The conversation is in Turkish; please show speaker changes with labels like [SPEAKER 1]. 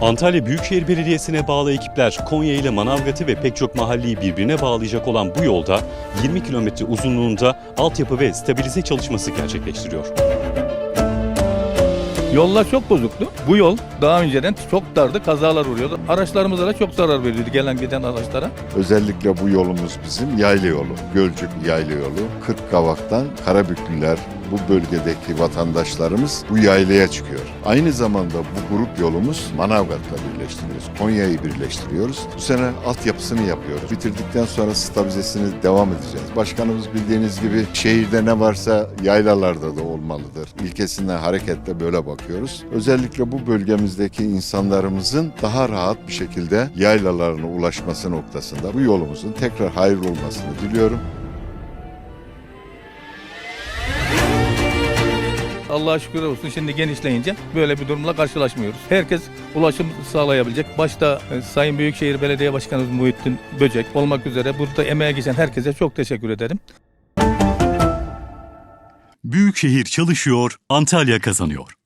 [SPEAKER 1] Antalya Büyükşehir Belediyesi'ne bağlı ekipler Konya ile Manavgat'ı ve pek çok mahalleyi birbirine bağlayacak olan bu yolda 20 kilometre uzunluğunda altyapı ve stabilize çalışması gerçekleştiriyor.
[SPEAKER 2] Yollar çok bozuktu. Bu yol daha önceden çok dardı, kazalar oluyordu. Araçlarımıza da çok zarar veriyordu gelen giden araçlara.
[SPEAKER 3] Özellikle bu yolumuz bizim yaylı yolu. Gölcük yaylı yolu. Kırkkavak'tan Karabüklüler bu bölgedeki vatandaşlarımız bu yaylaya çıkıyor. Aynı zamanda bu grup yolumuz Manavgat'la birleştiriyoruz. Konya'yı birleştiriyoruz. Bu sene altyapısını yapıyoruz. Bitirdikten sonra stabilizesini devam edeceğiz. Başkanımız bildiğiniz gibi şehirde ne varsa yaylalarda da olmalıdır. İlkesinden hareketle böyle bakıyoruz. Özellikle bu bölgemizdeki insanlarımızın daha rahat bir şekilde yaylalarına ulaşması noktasında bu yolumuzun tekrar hayırlı olmasını diliyorum.
[SPEAKER 2] Allah'a şükür olsun şimdi genişleyince böyle bir durumla karşılaşmıyoruz. Herkes ulaşım sağlayabilecek. Başta e, Sayın Büyükşehir Belediye Başkanımız Muhittin Böcek olmak üzere burada emeğe geçen herkese çok teşekkür ederim.
[SPEAKER 1] Büyükşehir çalışıyor, Antalya kazanıyor.